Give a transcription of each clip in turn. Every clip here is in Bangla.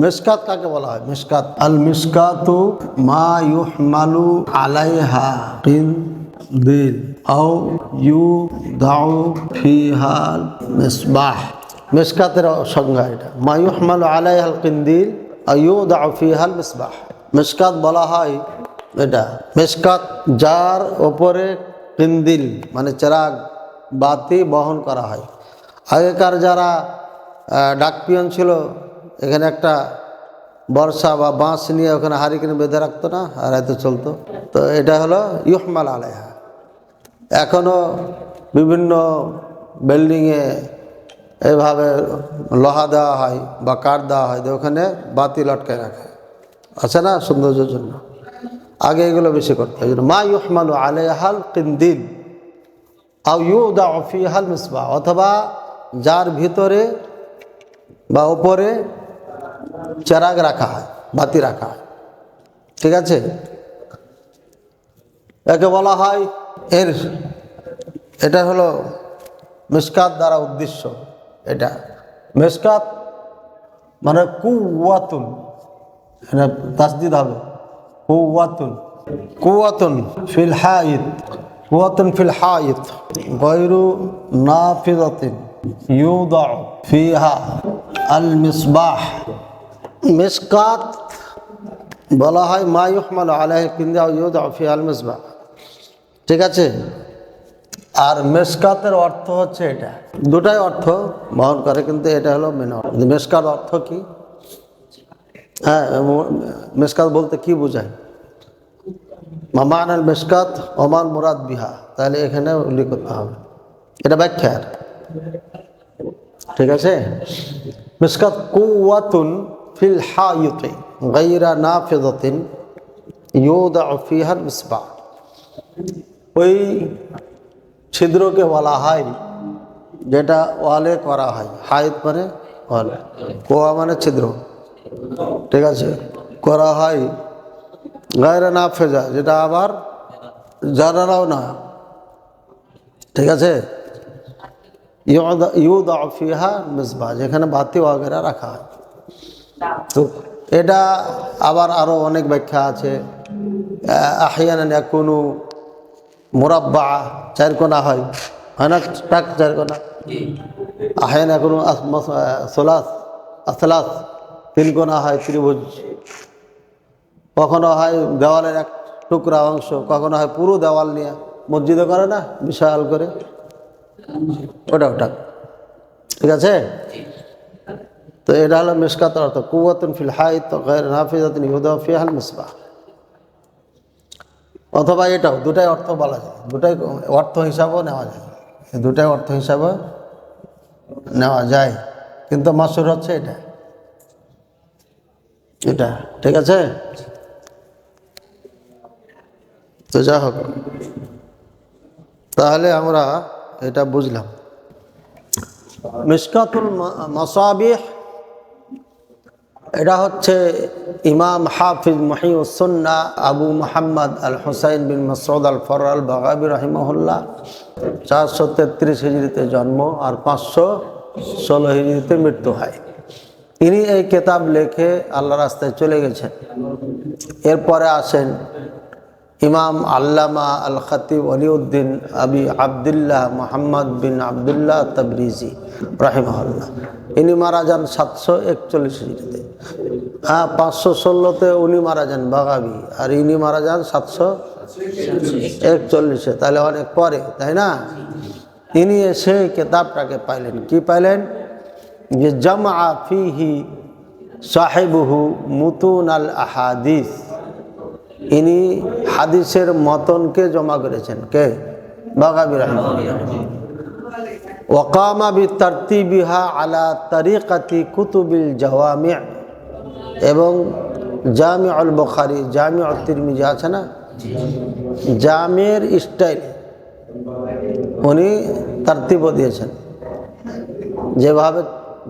মিসকাত কাকে বলা হয়? মিসকাত। আল মিসকাতু মা ইউহমালু আলাইহা কিন দিল আও ইউ দাউ ফিহাল মিসবাহ। মিসকাতের সংজ্ঞা এটা। মা ইউহমালু আলাইহাল কিন্দিল ইউ দাউ ফিহাল মিসবাহ। মিসকাত বলা হয় এটা। মিসকাত যার ওপরে কিন্দিল মানে চেরাগ, বাতি বহন করা হয়। আগেকার যারা ডাকপিয়ন ছিল এখানে একটা বর্ষা বা বাঁশ নিয়ে ওখানে হারিকেন বেঁধে রাখতো না, আর এত চলতো। তো এটা হলো ইহমাল আলেহা এখনও বিভিন্ন বিল্ডিংয়ে এভাবে লোহা দেওয়া হয় বা কাঠ দেওয়া হয় ওখানে বাতি লটকায় রাখে। আছে না সৌন্দর্যের জন্য? আগে এগুলো বেশি করতে হয় মা ইহমালু আলেহাল কিন্দিল আউ ইউদা ফিহাল মিসবা অথবা যার ভিতরে বা ওপরে চেরাগ রাখা হয়, বাতি রাখা হয়। ঠিক আছে? একে বলা হয় এর, এটা হলো মিসকাত দ্বারা উদ্দেশ্য এটা। মিসকাত মানে কুয়াতুন এটা তাসদিদ হবে। কুয়াতুন কুয়াতুন ফিল হাইত কুয়াতুন ফিল হাইত গয়রু নাফিদাতিন ইউদা ফিহা আল মিসবাহ। মিসকাত বলা হয়, মা ইউহমাল আলাহ কিন্দা ইউদা ফি আল মিসবাহ। ঠিক আছে? আর মেসকাতের অর্থ হচ্ছে এটা। দুটাই অর্থ বহন করে, কিন্তু এটা হলো মেন অর্থ মেসকাত অর্থ কি? হ্যাঁ মেসকাত বলতে কি বোঝায়? মামান আল মেসকাত, ওমান মুরাদ বিহা। তাহলে এখানে উল্লেখ করতে হবে। এটা ব্যাখ্যার ঠিক আছে? মেসকাত কুয়াতুন ফিল হায়ুতে গাইরা নাফিদাতিন ইউদা ফিহার মিসবা। ওই ছিদ্রকে বলা হয়, যেটা ওয়ালে করা হয় হাইত মানে ওয়ালে। কোয়া মানে ছিদ্র। ঠিক আছে? করা হয় গায়রা না ফেজা যেটা আবার জানারাও না। ঠিক আছে? ইউদা ফিহা মিসবা, যেখানে বাতি ওয়াগেরা রাখা হয়। তো এটা আবার আরও অনেক ব্যাখ্যা আছে। আহিয়ান কোনো মোরাব্বা চার কোনা হয়। হয় না টাক চার কোনা আহিয়ান কোনো সোলাস আসলাস তিন কোনা হয় ত্রিভুজ। কখনো হয় দেওয়ালের এক টুকরা অংশ কখনো হয় পুরো দেওয়াল নিয়ে। মসজিদে করে না? বিশাল করে। ওটা ওটা ঠিক আছে? তো এটা হলো মিসকাতের অর্থ কুয়াতুন ফিল হাই তো গের নাফিজাতুন ইহুদা ফিহাল মিসবাহ। অথবা এটাও, দুটাই অর্থ বলা যায়, দুটাই অর্থ হিসাবেও নেওয়া যায় দুটাই অর্থ হিসাবে নেওয়া যায়। কিন্তু মাসুর হচ্ছে এটা। এটা, ঠিক আছে? তো যা হোক, তাহলে আমরা এটা বুঝলাম। মিসকাতুল মসাবিহ এটা হচ্ছে ইমাম হাফিজ মহিউসন্না আবু মোহাম্মদ আল হুসাইন বিন মসরদ আল ফর আল বাগাবি রহিমহল্লা চারশো তেত্রিশ হিজড়িতে জন্ম আর পাঁচশো ষোলো হিজড়িতে মৃত্যু হয়। তিনি এই কেতাব লেখে আল্লাহ রাস্তায় চলে গেছেন। এরপরে আসেন ইমাম আল্লামা আল খতিব অলিউদ্দিন আবি আবদুল্লাহ মোহাম্মদ বিন আবদুল্লাহ তবরিজি রাহিমহল্লা ইনি মারা যান সাতশো একচল্লিশ হিজড়িতে। হ্যাঁ পাঁচশো ষোলোতে উনি মারা যান বাগাবি। আর ইনি মারা যান সাতশো একচল্লিশে। তাহলে অনেক পরে, তাই না? তিনি এসে কেতাবটাকে পাইলেন। কি পাইলেন? যে জামা ফিহি সাহেবহু মুতুন আল আহাদিস ইনি হাদিসের মতনকে জমা করেছেন। কে? বাগাবি রহমানুল্লাহ ওকামা বি তারতিবিহা আলা তরিকাতি কুতুবিল জওয়ামি। এবং জামি আল বখারি জামি আল তিরমিজি আছে না? জামের স্টাইল। উনি তারতিব দিয়েছেন। যেভাবে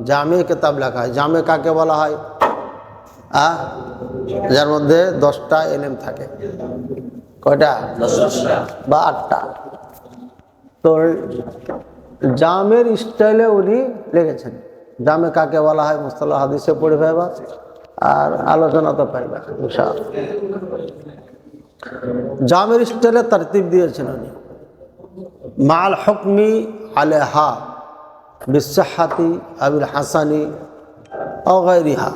জামে কেতাব লেখা হয়। জামে কাকে বলা হয়? আ যার মধ্যে দশটা এলএম থাকে। কয়টা? বা আটটা। তো জামের স্টাইলে উনি লেগেছেন জামে কাকে বলা হয় মুস্তলা হাদিসে পড়ে এবার আর আলোচনা তো পাইবা জামের স্টাইলে তারতিব দিয়েছেন উনি। মাল হকমি আলেহা বিশ্বাহাতি আবির হাসানি অগৈরিহা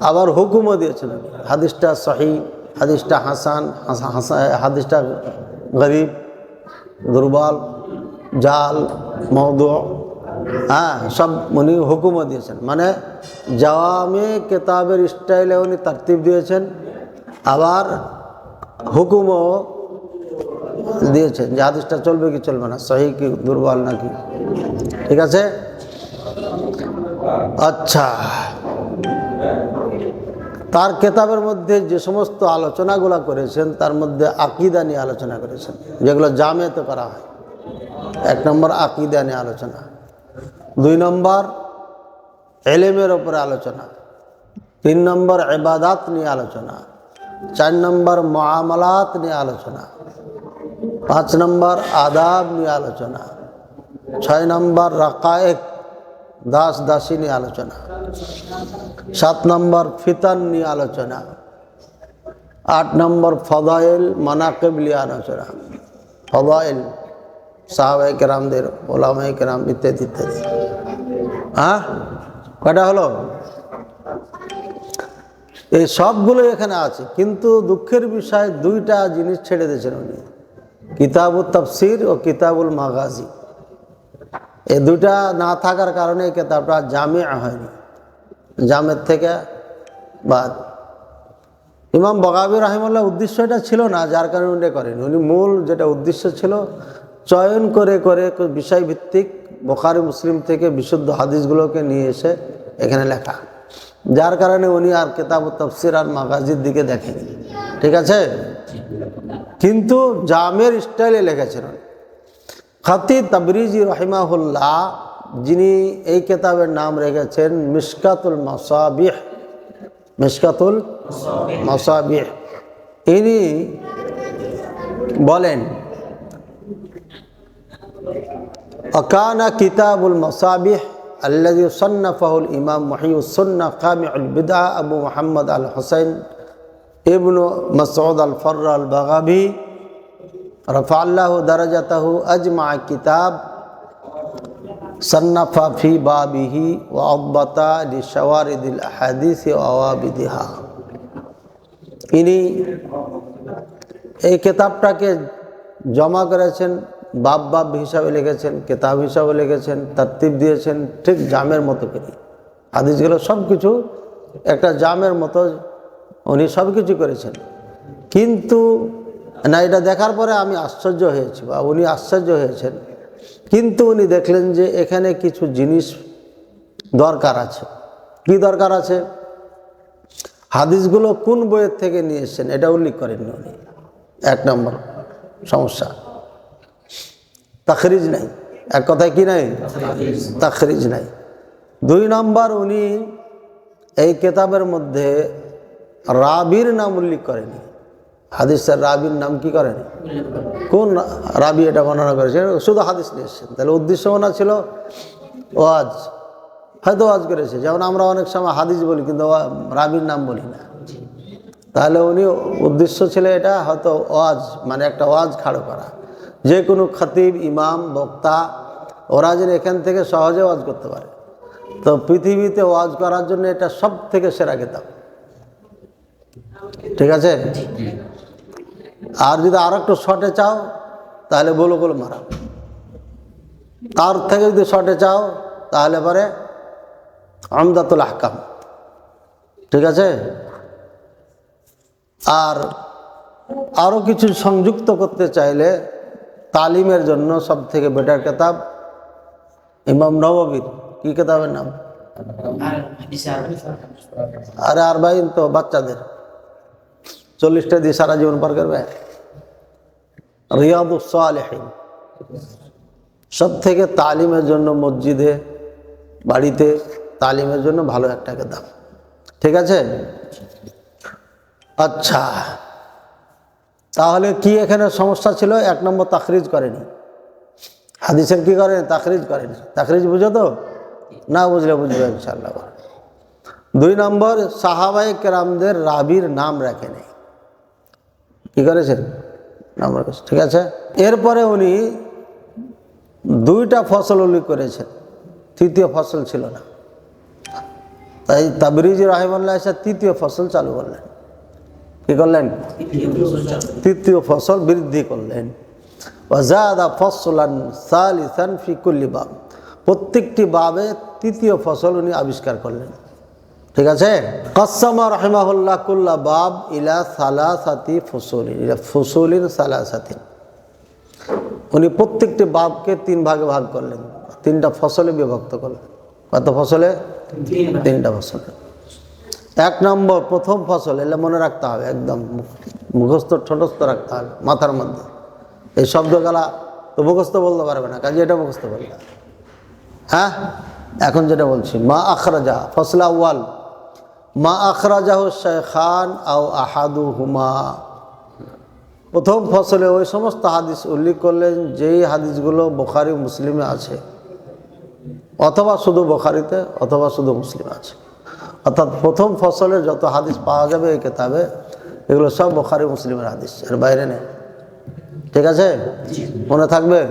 আবার হুকুমও দিয়েছেন হাদিসটা সহি হাদিসটা হাসান হাসা- হাসা- হাদিসটা গরিব, দুর্বল, জাল মৌদ হ্যাঁ সব উনি হুকুমও দিয়েছেন। মানে জাওয়ামে কেতাবের স্টাইলে উনি তারতিব দিয়েছেন, আবার হুকুমও দিয়েছেন যে হাদিসটা চলবে কি চলবে না সহি কি, দুর্বল নাকি? ঠিক আছে? আচ্ছা। তার কেতাবের মধ্যে যে সমস্ত আলোচনাগুলো করেছেন, তার মধ্যে আকিদা নিয়ে আলোচনা করেছেন, যেগুলো জামেতে করা হয়। এক নম্বর আকিদা নিয়ে আলোচনা। দুই নম্বর এলেমের ওপরে আলোচনা। তিন নম্বর এবাদাত নিয়ে আলোচনা। চার নম্বর মামলাত নিয়ে আলোচনা। পাঁচ নম্বর আদাব নিয়ে আলোচনা। ছয় নম্বর রাকায়েক দাস দাসী নিয়ে আলোচনা। সাত নম্বর ফিতান নিয়ে আলোচনা। আট নম্বর ফদাইল মানাকেব নিয়ে আলোচনা। ফদাইল সাহাবাই কেরামদের ওলামাই কেরাম ইত্যাদি ইত্যাদি। হ্যাঁ? কটা হলো? এই সবগুলো এখানে আছে, কিন্তু দুঃখের বিষয় দুইটা জিনিস ছেড়ে দিয়েছেন উনি। কিতাবুল তফসির ও কিতাবুল মাগাজি। এই দুইটা না থাকার কারণে কিতাবটা জামে হয়নি। জামের থেকে বাদ। ইমাম বগাবি রাহিমুল্লাহ উদ্দেশ্য এটা ছিল না, যার কারণে উনি করেন। উনি মূল যেটা উদ্দেশ্য ছিল, চয়ন করে করে বিষয়ভিত্তিক বোখারি, মুসলিম থেকে বিশুদ্ধ হাদিসগুলোকে নিয়ে এসে এখানে লেখা। যার কারণে উনি আর কেতাব তফসির আর মাগাজির দিকে দেখেনি ঠিক আছে? কিন্তু জামের স্টাইলে লিখেছেন উনি। খাতি তাবরিজি রহিমাহুল্লাহ যিনি এই কেতাবের নাম রেখেছেন মিসকাতুল মাসাবিহ মিসকাতুল মাসাবিহ ইনি বলেন অকানা কিতাবুল মাসাবিহ الذي صنفه الإمام محي السنة قامع البدعة أبو محمد الحسين ابن مسعود الفر البغابي رفع الله درجته أجمع كتاب ইনি এই কেতাবটাকে জমা করেছেন, বাপ বাপ হিসাবে লিখেছেন, কেতাব হিসাবে লিখেছেন, তারতিব দিয়েছেন, ঠিক জামের মতো করে। হাদিসগুলো সব কিছু একটা জামের মতো উনি সব কিছু করেছেন। কিন্তু না, এটা দেখার পরে আমি আশ্চর্য হয়েছি বা উনি আশ্চর্য হয়েছেন। কিন্তু উনি দেখলেন যে এখানে কিছু জিনিস দরকার আছে। কি দরকার আছে? হাদিসগুলো কোন বইয়ের থেকে নিয়ে এসছেন? এটা উল্লেখ করেননি উনি। এক নম্বর সমস্যা। তাখরিজ নাই। এক কথায় কি নাই? তাখরিজ নাই। দুই নম্বর উনি এই কেতাবের মধ্যে রাবির নাম উল্লেখ করেনি হাদিসের রাবির নাম কি করেনি? কোন রাবি এটা বর্ণনা করেছে শুধু হাদিস নিয়ে এসছেন। তাহলে উদ্দেশ্য ওনার ছিল ওয়াজ। হয়তো ওয়াজ করেছে। যেমন আমরা অনেক সময় হাদিস বলি, কিন্তু রাবির নাম বলি না। তাহলে উনি উদ্দেশ্য ছিল এটা, হয়তো ওয়াজ মানে একটা ওয়াজ খাড়ো করা। যে কোনো খতিব, ইমাম, বক্তা, ওরা যেন এখান থেকে সহজে ওয়াজ করতে পারে। তো পৃথিবীতে ওয়াজ করার জন্য এটা সব থেকে সেরা কিতাব। ঠিক আছে? আর যদি আর একটু শর্টে চাও তাহলে বলো বলো মারা। তার থেকে যদি শর্টে চাও তাহলে পরে আমদাতুল আহকাম। ঠিক আছে? আর আরও কিছু সংযুক্ত করতে চাইলে তালিমের জন্য সব থেকে বেটার কেতাব ইমাম নববীর কি কেতাবের নাম? আরে আরবাইন তো বাচ্চাদের। চল্লিশটা দিয়ে সারা জীবন পার করবে? রিয়াদুসালেহীন সব থেকে তালিমের জন্য মসজিদে, বাড়িতে তালিমের জন্য ভালো একটা দাম ঠিক আছে? আচ্ছা। তাহলে কি এখানে সমস্যা ছিল? এক নম্বর তাখরিজ করেনি। হাদিসের কি করেন? তাখরিজ করেনি। তাখরিজ বুঝো তো? না বুঝলে বুঝবে ইনশাল্লাহ দুই নম্বর সাহাবাই কেরামদের রাবির নাম রাখে নেই। কি করেছেন নাম রেখেছে ঠিক আছে? এরপরে উনি দুইটা ফসল উল্লেখ করেছেন। তৃতীয় ফসল ছিল না। তাই তাবরিজি রাহিমাল্লাহ এসে তৃতীয় ফসল চালু করলেন। কি করলেন? তৃতীয় ফসল বৃদ্ধি করলেন। ওয়াজাদা ফসলান সালিসান ফি কুল্লি বাব। প্রত্যেকটি বাবে তৃতীয় ফসল উনি আবিষ্কার করলেন। ঠিক আছে? কাসামা রহমাহুল্লাহ কুল্লা বাব ইলা সালা সালাসাতি ফসলিন ইলা ফসলিন সালাসাতিন। উনি প্রত্যেকটি বাবকে তিন ভাগে ভাগ করলেন। তিনটা ফসলে বিভক্ত করলেন। কত ফসলে? তিনটা ফসলে। এক নম্বর, প্রথম ফসল, এলে মনে রাখতে হবে, একদম মুখস্থ, ঠোঁটস্থ রাখতে হবে, মাথার মধ্যে। এই শব্দগুলা তো মুখস্থ বলতে পারবে না, কাজে এটা মুখস্থ বলবে হ্যাঁ? এখন যেটা বলছি, মা আখরাজা, ফসলা ওয়াল মা আখরাজাহ শেখান আও আহাদু হুমা প্রথম ফসলে ওই সমস্ত হাদিস উল্লেখ করলেন যেই হাদিসগুলো বোখারি মুসলিমে আছে। অথবা শুধু বোখারিতে অথবা শুধু মুসলিমে আছে। অর্থাৎ প্রথম ফসলের যত হাদিস পাওয়া যাবে এই কেতাবে এগুলো সব বোখারি মুসলিমের হাদিস এর বাইরে নেই। ঠিক আছে? মনে থাকবে?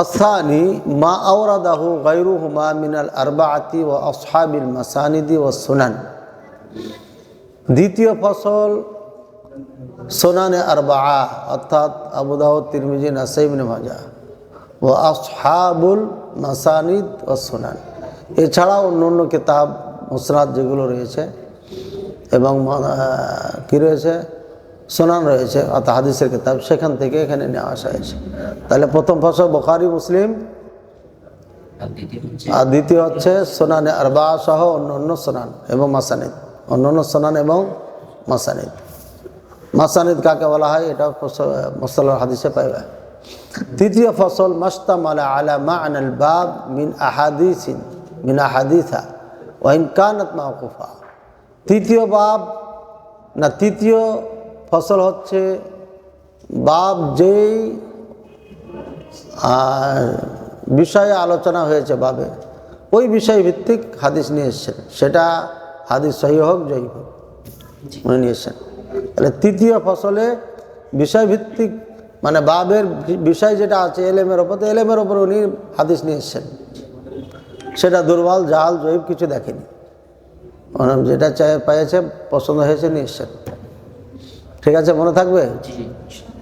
অসানি মা আওরাদাহু গাইরুহুমা মিনাল আরবাআতি ও আসহাবিল মাসানিদি ও সুনান দ্বিতীয় ফসল সোনানে আরবা অর্থাৎ আবুদাহ তিরমিজি নাসাইবিন মাজা ও আসহাবুল মাসানিদ ও সোনান। এছাড়াও অন্য অন্য কিতাব মুসরাত যেগুলো রয়েছে এবং কী রয়েছে? সোনান রয়েছে অর্থাৎ হাদিসের কিতাব সেখান থেকে এখানে নেওয়া আসা হয়েছে। তাহলে প্রথম ফসল বোখারি মুসলিম। আর দ্বিতীয় হচ্ছে? সোনানে আরবা সহ অন্য অন্য সোনান এবং মাসানিদ। অন্য অন্য সোনান এবং মাসানিদ। মাসানিদ কাকে বলা হয়? এটা মোসাল্লার হাদিসে পাইবে। তৃতীয় ফসল মাস্তামালা আলা মা'নাল বাব মিন আহাদিসিন মিন আহাদিসা ওয়াইন কানাত মাওকুফা। তৃতীয় বাব না তৃতীয় ফসল হচ্ছে বাপ যেই আর বিষয়ে আলোচনা হয়েছে বাবে ওই বিষয় ভিত্তিক হাদিস নিয়ে এসছেন। সেটা হাদিস সহি হোক জয়ী হোক। উনি নিয়ে এসছেন। তাহলে তৃতীয় ফসলে বিষয়ভিত্তিক মানে বাবের বিষয় যেটা আছে এলেমের ওপর তো এলেমের ওপর উনি হাদিস নিয়ে এসছেন। সেটা দুর্বল জাল জৈব কিছু দেখেনি। ওনার যেটা চাই পেয়েছে পছন্দ হয়েছে নিয়ে এসছেন। ঠিক আছে মনে থাকবে?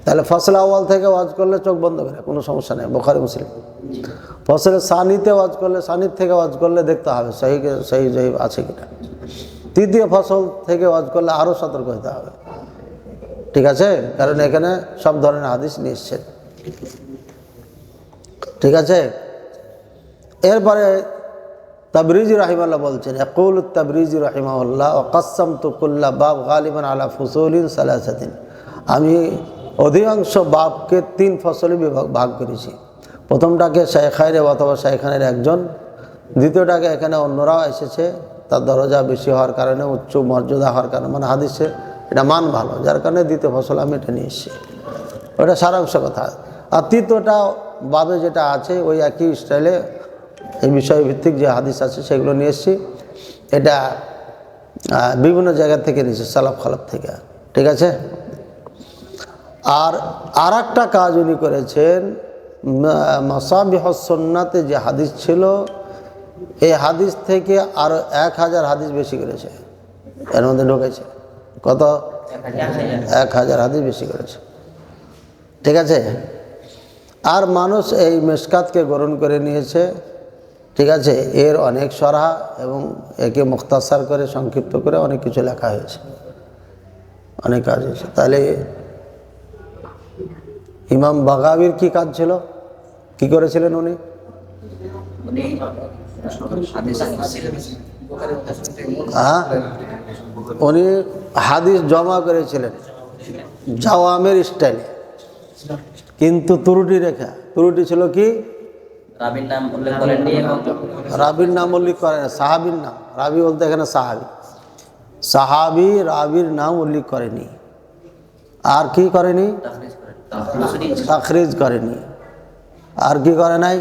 তাহলে ফসল আওয়াল থেকে ওয়াজ করলে চোখ বন্ধ করে কোনো সমস্যা নেই বোখারি মুসলিম। ফসলে সানিতে ওয়াজ করলে সানির থেকে ওয়াজ করলে দেখতে হবে সেই জয়ী আছে কিনা। তৃতীয় ফসল থেকে ওয়াজ করলে আরও সতর্ক হতে হবে। ঠিক আছে? কারণ এখানে সব ধরনের হাদিস নিয়ে এসছেন। ঠিক আছে? এরপরে তাবরিজি রাহিমাল্লাহ বলছেন একুল তাবরিজি রাহিমাউল্লাহ ও কাসম তুকুল্লা বাব গালিবান আলা ফসলিন সালাসাদিন আমি অধিকাংশ বাপকে তিন ফসলে বিভাগ ভাগ করেছি। প্রথমটাকে শেখাইরে অথবা শেখানের একজন, দ্বিতীয়টাকে এখানে অন্যরাও এসেছে। তার দরজা বেশি হওয়ার কারণে, উচ্চ মর্যাদা হওয়ার কারণে মানে হাদিসে এটা মান ভালো, যার কারণে দ্বিতীয় ফসল আমি এটা নিয়ে এসেছি। ওটা সারাংশ কথা। আর তৃতীয়টা বাবে যেটা আছে, ওই একই স্টাইলে এই বিষয় ভিত্তিক যে হাদিস আছে সেগুলো নিয়ে এসেছি। এটা বিভিন্ন জায়গা থেকে নিয়েছে, সালাফ খালাপ থেকে। ঠিক আছে? আর আর একটা কাজ উনি করেছেন মাসাবিহ সন্নাতে যে হাদিস ছিল, এই হাদিস থেকে আরও এক হাজার হাদিস বেশি করেছে। এর মধ্যে ঢুকেছে। কত? এক হাজার হাদিস বেশি করেছে। ঠিক আছে? আর মানুষ এই মেসকাতকে গ্রহণ করে নিয়েছে। ঠিক আছে? এর অনেক সরাহা এবং একে মুখতাসার করে, সংক্ষিপ্ত করে অনেক কিছু লেখা হয়েছে। অনেক কাজ হয়েছে। তাহলে ইমাম বাগাবির কি কাজ ছিল? কি করেছিলেন উনি? হ্যাঁ? উনি হাদিস জমা করেছিলেন, জাওয়ামের স্টাইলে। কিন্তু ত্রুটি রেখা। ত্রুটি ছিল কি? রাবির নাম উল্লেখ করেননি এবং রাবির নাম উল্লেখ করে না সাহাবির নাম। রাবি বলতে এখানে সাহাবি। সাহাবি রাবির নাম উল্লেখ করেনি। আর কি করেনি? তাখরিজ করেনি। আর কি করে নাই?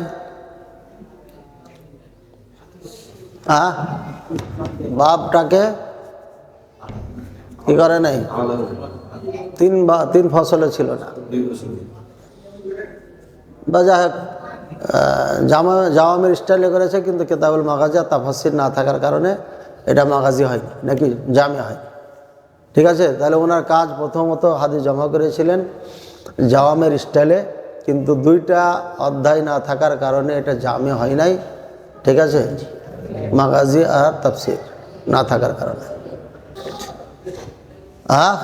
হ্যাঁ বাপটাকে কি করে নাই? তিন বা তিন ফসলে ছিল না। বা যাই হোক জামা জামামের স্টাইলে করেছে, কিন্তু কেতাবুল মাগাজি তাফাসির না থাকার কারণে এটা মাগাজি হয়নি, নাকি জামে হয় ঠিক আছে? তাহলে ওনার কাজ প্রথমত হাদিস জমা করেছিলেন জাওয়ামের স্টাইলে কিন্তু দুইটা অধ্যায় না থাকার কারণে এটা জামে হয় নাই। ঠিক আছে? মাগাজি আর তাফসির না থাকার কারণে। আহ!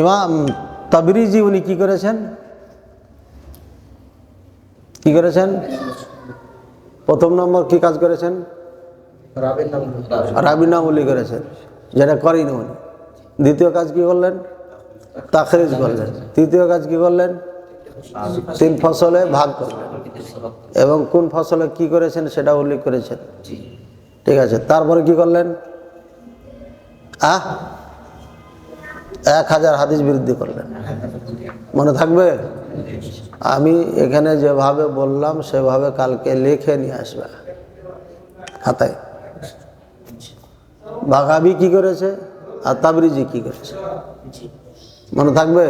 ইমাম তাবরিজি উনি কী করেছেন? কি করেছেন? প্রথম নম্বর কি কাজ করেছেন? রাবি নামুলি করেছেন। যেটা করেনি উনি। দ্বিতীয় কাজ কি করলেন? তাখরিজ করলেন। তৃতীয় কাজ কি করলেন? তিন ফসলে ভাগ করলেন। এবং কোন ফসলে কি করেছেন সেটা উল্লেখ করেছেন। ঠিক আছে তারপরে কি করলেন? আহ এক হাজার হাদিস বৃদ্ধি করলেন। মনে থাকবে? আমি এখানে যেভাবে বললাম সেভাবে কালকে লিখে নিয়ে আসবে। খাতায় বাঘাবি কি করেছে? আর তাবরিজি কি করেছে? মনে থাকবে?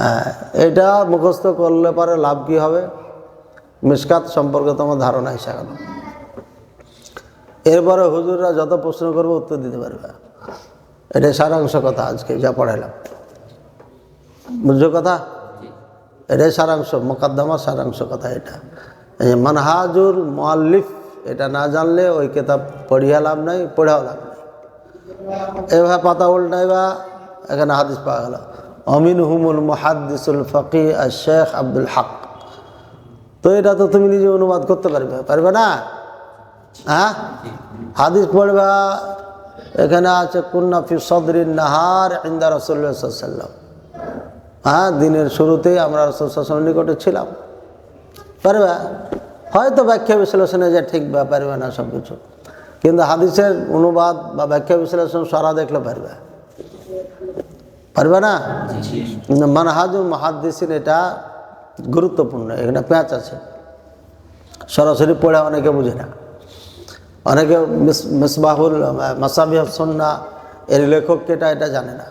হ্যাঁ এটা মুখস্থ করলে পরে লাভ কি হবে? মিসকাত সম্পর্কে তোমার ধারণা গেল এরপরে হুজুররা যত প্রশ্ন করবে উত্তর দিতে পারবে। এটা সারাংশ কথা আজকে যা পড়াইলাম। বুঝছ কথা? এটাই সারাংশ মোকদ্দমা সারাংশ কথা এটা। মানহাজুল মোয়াল্লিফ এটা না জানলে ওই কেতাব পড়িয়া লাভ নাই, পড়াও লাভ নাই। এভাবে পাতা উল্টাইবা এখানে হাদিস পাওয়া গেল। অমিন হুমুল মুহাদ্দিসুল ফকি আর শেখ আব্দুল হক। তো এটা তো তুমি নিজে অনুবাদ করতে পারবে পারবে না? হ্যাঁ? হাদিস পড়বা, এখানে আছে কুন্নাফি সদরিন নাহার ইন্দা রসুল্লাহ সাল্লাম হ্যাঁ দিনের শুরুতেই আমরা রসুল নিকটে ছিলাম। পারবে? হয়তো ব্যাখ্যা বিশ্লেষণে যে ঠিক পারবে না সব কিছু কিন্তু হাদিসের অনুবাদ বা ব্যাখ্যা বিশ্লেষণ সারা দেখলে পারবে। পারবে না? মানহাজুল মাহাদ্দিসিন এটা গুরুত্বপূর্ণ, এখানে প্যাঁচ আছে। সরাসরি পড়ে অনেকে বুঝে না। অনেকে মিস- মিসবাহুল মাসাবিহ সন্না এর লেখককে এটা এটা জানে না।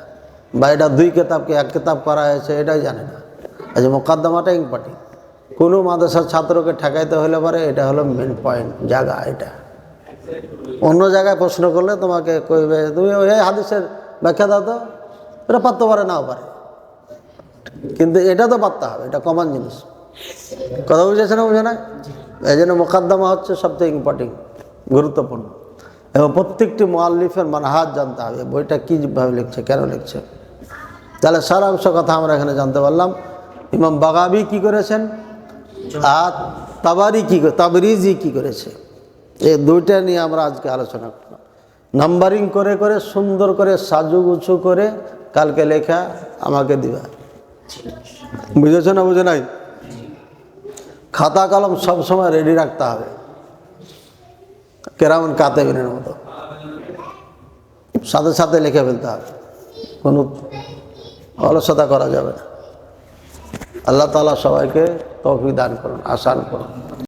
বা এটা দুই কেতাবকে এক কেতাব করা হয়েছে, এটাই জানে না। আচ্ছা মোকদ্দমাটা ইম্পর্টেন্ট। কোনো মাদ্রাসার ছাত্রকে ঠেকাইতে হলে পরে এটা হলো মেন পয়েন্ট জায়গা এটা। অন্য জায়গায় প্রশ্ন করলে তোমাকে কইবে, তুমি ওই হাদিসের ব্যাখ্যা দাও তো, এটা পারতে পারে নাও পারে। কিন্তু এটা তো পারতে হবে, এটা কমন জিনিস। কথা বুঝেছে না বুঝে না এই জন্য মোকদ্দমা হচ্ছে সবথেকে ইম্পর্টেন্ট, গুরুত্বপূর্ণ। এবং প্রত্যেকটি মোয়াল্লিফের মানহাজ জানতে হবে, বইটা কীভাবে লিখছে, কেন লিখছে? তাহলে সারাংশ কথা আমরা এখানে জানতে পারলাম। ইমাম বাগাবি কি করেছেন? আর তাবারি কি তাবরিজি কি করেছে? এই দুইটা নিয়ে আমরা আজকে আলোচনা করলাম। নাম্বারিং করে করে, সুন্দর করে সাজুগুছু করে কালকে লেখা আমাকে দিবা। বুঝেছ না বুঝে নাই? খাতা কলম সবসময় রেডি রাখতে হবে। কেরামন কাতেবিনের মতো। সাথে সাথে লিখে ফেলতে হবে। কোনো অলসতা করা যাবে না। আল্লাহ তালা সবাইকে তৌফিক দান করুন আসান করুন।